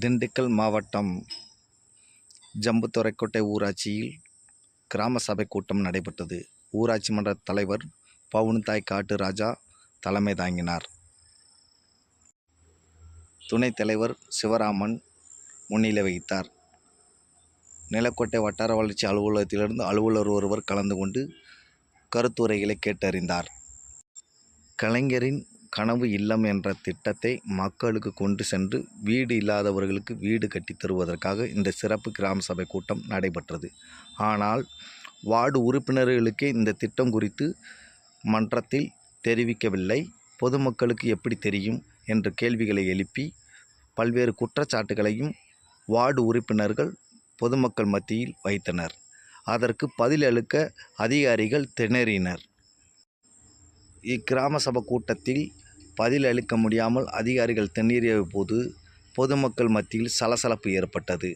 திண்டுக்கல் மாவட்டம் ஜம்புத்துறைக்கோட்டை ஊராட்சியில் கிராம சபை கூட்டம் நடைபெற்றது. ஊராட்சி மன்ற தலைவர் பவுனுத்தாய் காட்டு ராஜா தலைமை தாங்கினார். துணைத் தலைவர் சிவராமன் முன்னிலை வகித்தார். நிலக்கோட்டை வட்டார வளர்ச்சி அலுவலகத்திலிருந்து அலுவலர் ஒருவர் கலந்து கொண்டு கருத்துரைகளை கேட்டறிந்தார். கலைஞரின் கனவு இல்லம் என்ற திட்டத்தை மக்களுக்கு கொண்டு சென்று வீடு இல்லாதவர்களுக்கு வீடு கட்டி தருவதற்காக இந்த சிறப்பு கிராம சபை கூட்டம் நடைபெற்றது. ஆனால் வார்டு உறுப்பினர்களுக்கே இந்த திட்டம் குறித்து மன்றத்தில் தெரிவிக்கவில்லை. பொதுமக்களுக்கு எப்படி தெரியும் என்ற கேள்விகளை எழுப்பி பல்வேறு குற்றச்சாட்டுகளையும் வார்டு உறுப்பினர்கள் பொதுமக்கள் மத்தியில் வைத்தனர். அதற்கு பதிலளிக்க அதிகாரிகள் திணறினர். இக்கிராம சபை கூட்டத்தில் பதில் அளிக்க முடியாமல் அதிகாரிகள் திணறிய போது பொதுமக்கள் மத்தியில் சலசலப்பு ஏற்பட்டது.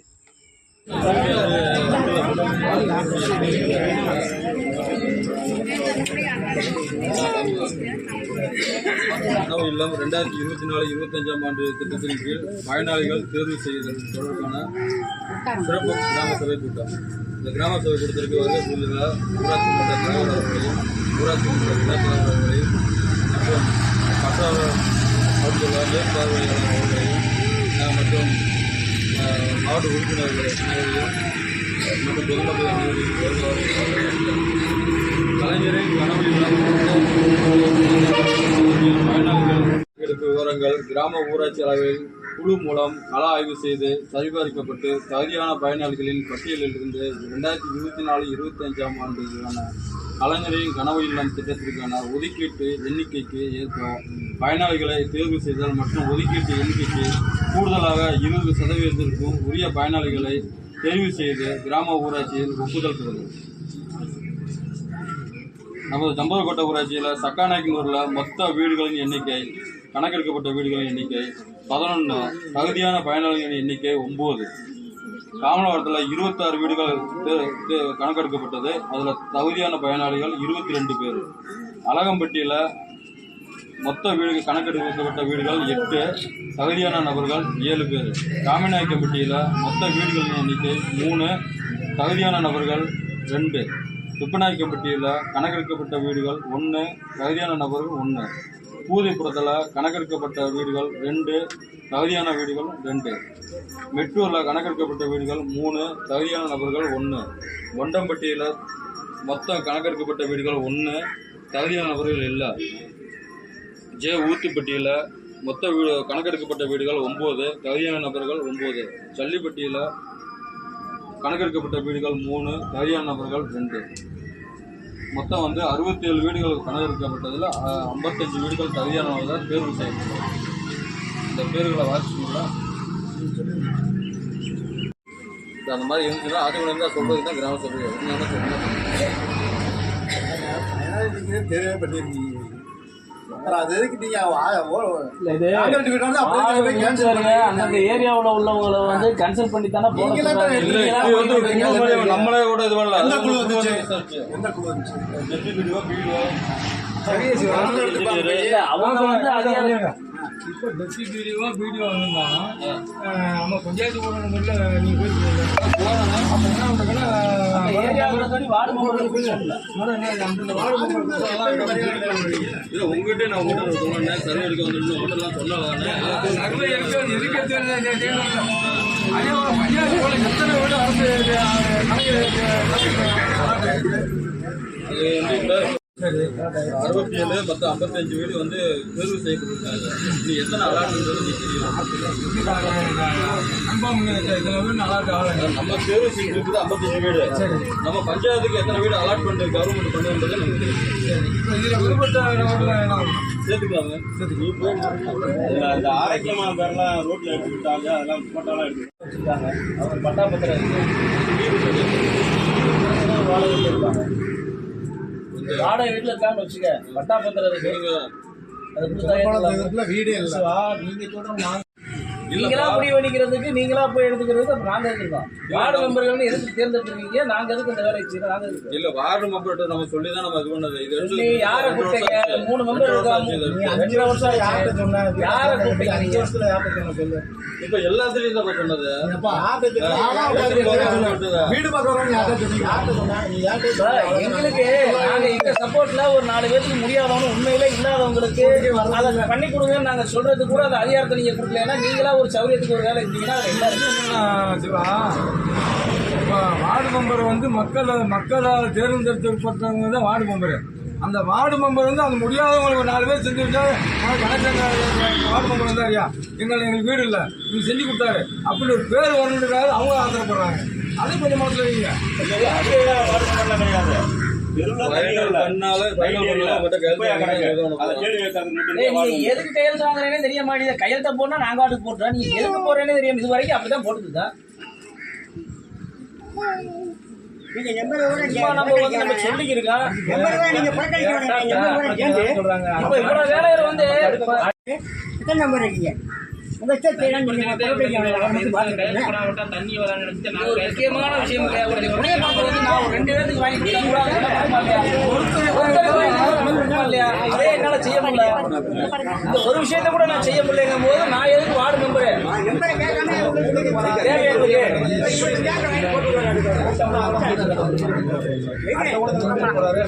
கனவு இல்லம் ரெண்டாயிரத்தி இருபத்தி நாலு இருபத்தஞ்சாம் ஆண்டு திட்டத்தின் கீழ் பயனாளிகள் தேர்வு செய்தல் தொடர்பான சிறப்பு கிராம சபை கூட்டம் இந்த கிராம சபை கூட்டத்திற்கு வருகை புரிந்துள்ள ஊராட்சி மன்ற தலைவர் ஊராட்சி மன்ற துணைத் தலைவர் அவர்களையும் மற்ற அவர்களுள்ள அவர்களையும் மற்றும் நாடு உறுப்பினர்கள் அனைவரையும் மற்றும் பொதுமக்கள் அனைவரையும் வருகிறவர்கள் கலைஞரின் கனவு பயனாளிகள் விவரங்கள் கிராம ஊராட்சி அளவில் குழு மூலம் கள ஆய்வு செய்து சரிபார்க்கப்பட்டு தகுதியான பயனாளிகளின் பட்டியலிலிருந்து ரெண்டாயிரத்தி இருபத்தி நாலு இருபத்தஞ்சாம் ஆண்டுக்கான கலைஞரின் கனவு இல்லம் திட்டத்திற்கான ஒதுக்கீட்டு எண்ணிக்கைக்கு ஏற்ப பயனாளிகளை தேர்வு செய்தல் மற்றும் ஒதுக்கீட்டு எண்ணிக்கைக்கு கூடுதலாக இருபது சதவீதத்திற்கும் உரிய பயனாளிகளை தெரிவு செய்து கிராம ஊராட்சியில் ஒப்புதல் பெறுதல். நமது ஜம்பலக்கோட்டை ஊராட்சியில் சக்காநாயக்கனூரில் மொத்த வீடுகளின் எண்ணிக்கை கணக்கெடுக்கப்பட்ட வீடுகளின் எண்ணிக்கை பதினொன்று தகுதியான பயனாளிகளின் எண்ணிக்கை ஒம்பது காமலாபுரத்தில் இருபத்தாறு வீடுகள் கணக்கெடுக்கப்பட்டது. அதில் தகுதியான பயனாளிகள் இருபத்தி ரெண்டு பேர். அழகம்பட்டியில் மொத்த வீடு கணக்கெடுக்கப்பட்ட வீடுகள் எட்டு தகுதியான நபர்கள் ஏழு பேர். காமிநாயக்கம்பட்டியில் மொத்த வீடுகளின் எண்ணிக்கை மூணு தகுதியான நபர்கள் ரெண்டு. துப்பநாயக்கப்பட்டியில் கணக்கெடுக்கப்பட்ட வீடுகள் ஒன்று தகுதியான நபர்கள் ஒன்று பூதிப்புறத்தில் கணக்கெடுக்கப்பட்ட வீடுகள் ரெண்டு தகுதியான வீடுகள் ரெண்டு. மெட்டூரில் கணக்கெடுக்கப்பட்ட வீடுகள் மூணு தகுதியான நபர்கள் ஒன்று ஒண்டம்பட்டியில் மொத்தம் கணக்கெடுக்கப்பட்ட வீடுகள் ஒன்று தகுதியான நபர்கள் இல்லை. ஜே ஊத்துப்பட்டியில் மொத்த வீடு கணக்கெடுக்கப்பட்ட வீடுகள் ஒம்பது தகுதியான நபர்கள் ஒம்பது. சல்லிப்பட்டியில் கணக்கெடுக்கப்பட்ட வீடுகள் மூணு தகுதியான நபர்கள் ரெண்டு. மொத்தம் வந்து அறுபத்தேழு வீடுகள் கணக்கெடுக்கப்பட்டதில் ஐம்பத்தஞ்சு வீடுகள் தகுதியானவர்கள் தேர்வு செய்யப்பட்டது இந்த பேர்களை வாசிச்சுங்களா அந்த மாதிரி இருந்துச்சுன்னா அது இருந்தால் சொல்கிறது தான் கிராம சபை என்ன சொல்லுங்கள் நீங்க அந்தந்த ஏரியாவுல உள்ளவங்களை வந்து கன்சல்ட் பண்ணி தானே நம்மளே கூட இது பண்ணல எந்த குழு வந்து வந்துச்சு? எந்த குழு வந்துச்சு? அவங்க வந்து இப்போ டெப்டி வீடியோ வந்திருந்தாலும் நம்ம பஞ்சாயத்து நம்பர்ல வார்டு இல்லை உங்ககிட்ட நான் உங்ககிட்ட சொன்னேன் சர்வே எடுக்க வந்துட்டு உங்கள்கிட்டலாம் சொன்னதானே சர்வே எடுக்க எதுக்கு எடுத்து அதே ஒரு பஞ்சாயத்து போல எத்தனை வீடு அரசு அறுபத்தி ஏழு பத்து ஐம்பத்தஞ்சு வீடு வந்து தேர்வு செய்யப்பட்டிருக்காங்க. நீ எத்தனை அலாட்ன்றது நீ தெரியும்? நல்லா இருக்கு நம்ம தேர்வு செஞ்சிருக்குது ஐம்பத்தஞ்சு வீடு. நம்ம பஞ்சாயத்துக்கு எத்தனை வீடு அலாட்மெண்ட் கவர்மெண்ட் பண்ணுன்றது நமக்கு தெரியும். இதில் விடுபட்ட ரோட்டில் என்ன சேர்த்துக்கலாங்க இதுல இந்த ஆரோக்கியமான பேர்லாம் ரோட்டில் எடுத்து அதெல்லாம் போட்டோலாம் எடுத்து அவங்க பட்டா பத்திரம் இருக்கு. வாடகை வீட்டுல இருப்பாங்க. வாடகை வீட்டுல இருக்கான்னு வச்சுக்க பட்டா பத்திரம் இருக்கு. நீங்க அது வீடே இல்லை. நீங்களா முடிவு பண்ணிக்கிறதுக்கு நீங்களா போய் எடுத்துக்கிறதுக்கு அப்ப நாங்க இருக்கோம் வார்டு மெம்பர்கள் எதுக்கு தேர்ந்தெடுத்துருக்கீங்க? நாங்க எதுக்கு இந்த வேலைக்கு செய்யறோம்? நாங்க எதுக்கு? இல்ல வார்டு மெம்பர்கிட்ட நம்ம சொல்லி தான் நம்ம இது பண்ணது. இது வந்து நீ யாரை கூப்பிட்டீங்க? மூணு மெம்பர் இருக்காங்க. ரெண்டு வருஷம் யார்கிட்ட சொன்னா யாரை கூப்பிட்டீங்க அஞ்சு நீங்க வருஷத்துல யார்கிட்ட சொன்ன சொல்லு. இப்ப எல்லாத்துலயும் தான் சொன்னது? வீடு? எங்களுக்கு நாங்க எங்க சப்போர்ட்ல ஒரு நாலு பேருக்கு முடியாதவங்க உண்மையில இல்லாதவங்களுக்கு அதை பண்ணி கொடுங்கன்னு நாங்க சொல்றது கூட அந்த அதிகாரத்தை நீங்க கொடுக்கலன்னா நீங்களா ஒரு சௌரியத்துக்கு ஒரு வேலை இருந்தீங்கன்னா சிவா? இப்போ வார்டு மெம்பர் வந்து மக்கள் மக்களால் தேர்ந்தெடுக்கப்பட்டவங்க தான் வார்டு மெம்பர் அந்த வார்டு மெம்பர் வந்து அந்த முடியாதவங்களுக்கு ஒரு நாலு பேர் செஞ்சு வச்சா கனெக்ஷன் வார்டு மெம்பர் வந்தார் ஐயா. எங்கள் எங்களுக்கு வீடு இல்லை. நீங்க செஞ்சு கொடுத்தாரு. அப்படின்னு ஒரு பேர் வரணுன்றதுக்காக அவங்க ஆசைப்படுறாங்க அது கொஞ்சம் மனசில் வைங்க எதுக்கு கையெழுத்து வாங்குறேனே தெரிய மாட்டேங்குது. கையெழுத்த போனா நாங்க வாட்டுக்கு போட்டுறோம் நீங்க எதுக்கு போறேன்னு தெரியும் இது வரைக்கும் அப்படிதான் போட்டுருக்கா நீங்க சும்மா நம்ம வந்து நம்ம இப்ப இவ்வளவு வேலையர் வந்து எத்தனை நம்பர் இருக்கீங்க? முக்கியமான விஷயம். ஒரு புளிய ரெண்டு பேருக்கு வாங்கி கூட இல்லையா? அதே செய்ய முடியல இந்த ஒரு விஷயத்தை கூட நான் செய்ய முடியலங்கும் போது நான் எதுக்கு வார்டு மெம்பரு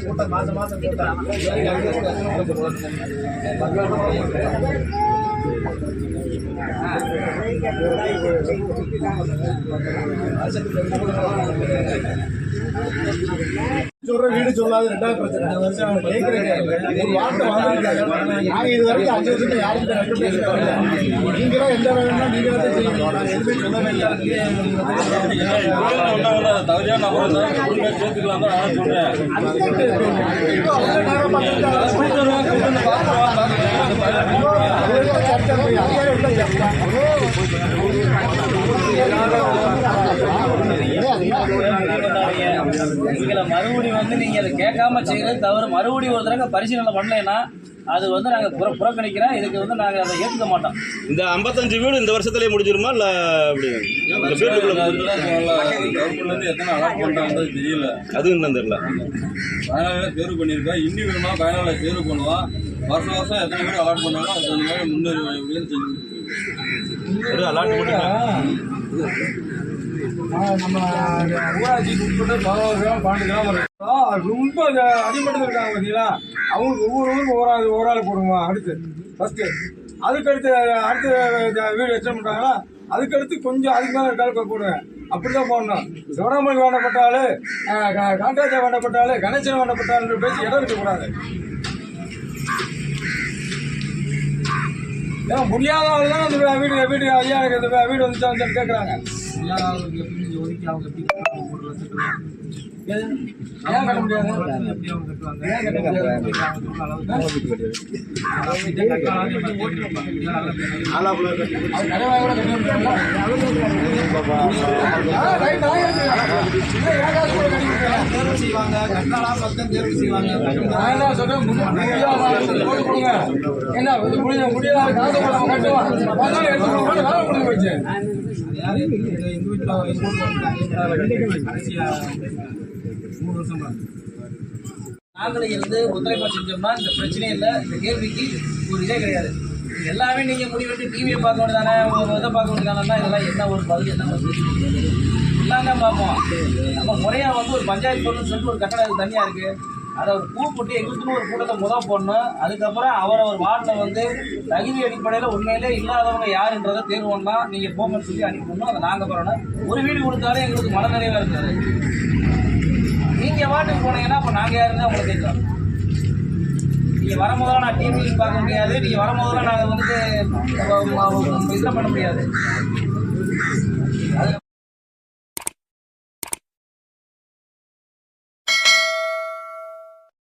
கூட்டம் மாசம் மாசம் கூட்டம். சொல்ற வீடு சொல்லாத ரெண்டாவது பிரச்சனை. வார்த்தை நாங்க இது வரைக்கும் அஞ்சு வருஷத்துல எந்த வேணும்னா நீங்க தான் செய்யணும். சொல்லவே இல்லை. தகுதியான நபர் சேர்த்துக்கலாம் தான் நான் சொல்றேன் இப்போ அவங்க நேரம் பார்த்துட்டு அது வரைக்கும் சர்ச்சை போய் அதிகாரி உள்ள சர்ச்சை. எங்களை மறுபடி வந்து நீங்க அதை கேட்காம செய்யறது தவிர மறுபடியும் ஒரு தடவை பரிசீலனை பண்ணலைன்னா அது வந்து நாங்க புற புறக்கணிக்கிறோம் இதுக்கு வந்து நாங்க அதை ஏத்துக்க மாட்டோம். இந்த 55 வீடு இந்த வருஷத்துலயே முடிஞ்சிருமா இல்ல அப்படி இந்த வீட்டுக்குள்ள எத்தனை அலாட் பண்றாங்கன்றது தெரியல. அது இன்னும் தெரியல. பயனாளிகளை தேர்வு பண்ணியிருக்கா இன்னி வேணுமா பயனாளிகளை தேர்வு பண்ணுவான் வருஷம் வருஷம் எத்தனை பேர் அலாட் பண்ணாலும் அது வெறும் அலாட் ஆ, நம்ம ஊராட்சி உட்பட்ட பதினோரு கிராமம் பன்னெண்டு கிராமம் இருக்கு ரொம்ப அடிமட்டத்தில் இருக்காங்க பார்த்தீங்களா? அவங்களுக்கு ஒவ்வொரு ஊருக்கு ஒரு ஆள் ஒரு ஆள் போடுவோம் அடுத்து ஃபஸ்ட்டு அதுக்கடுத்து அடுத்து வீடு எச்சம் பண்ணுறாங்கன்னா அதுக்கடுத்து கொஞ்சம் அதுக்கு மேலே இருக்காலும் போடுவேன். அப்படி தான் போடணும் சிவராமலுக்கு வேண்டப்பட்டாலு காண்டாஜா வேண்டப்பட்டாலு கணேசன் வேண்டப்பட்ட பேசி இடம் இருக்கக்கூடாது ஏன்னா முடியாத ஆள் தான் அந்த வீடு வீடு ஐயா எனக்கு இந்த வீடு வந்துச்சா வந்து கேட்குறாங்க முடியாத ஆளுக்கு எப்படி நீங்க ஒதுக்கி ஏன் கட்ட முடியாது ஏன் கட்ட முடியாது? அவங்க சொல்ற அளவுக்கு. காசு என்ன கட்டுவான். அதனால எடுத்து கொடுங்க, மூணு வருஷமா நாங்களே இருந்து ஒத்துழைப்பா செஞ்சோம்னா இந்த பிரச்சனை இல்லை. இந்த கேள்விக்கு ஒரு இதே கிடையாது. எல்லாமே நீங்க முடிவெட்டு டிவியை பார்க்க வேண்டியதானே? ஒரு இதை பார்க்க வேண்டியதானா இதெல்லாம் என்ன ஒரு பதில் என்ன ஒரு எல்லாம் தான் பார்ப்போம். நம்ம முறையா வந்து ஒரு பஞ்சாயத்து போடணும்னு சொல்லிட்டு ஒரு கட்டடம் இது தனியா இருக்கு. அதை ஒரு பூ போட்டு எங்களுக்குன்னு ஒரு கூட்டத்தை முதல் போடணும். அதுக்கப்புறம் அவரை ஒரு வார்டில் வந்து தகுதி அடிப்படையில் உண்மையிலே இல்லாதவங்க யாருன்றதை தேர்வு தான் நீங்கள் போகணும்னு சொல்லி அனுப்பிடணும் அதை நாங்கள் போகிறோம் ஒரு வீடு கொடுத்தாலே எங்களுக்கு மனநிறைவாக இருக்காது. பாட்டுக்கு போனீங்கன்னா அப்போ நாங்கள் யாருன்னு அவங்களை கேட்கலாம் நீங்கள் வரும்போதெல்லாம் நான் டிவியில் பார்க்க முடியாது. நீங்கள் வரும்போதெல்லாம் நாங்கள் வந்துட்டு இதில் பண்ண முடியாது.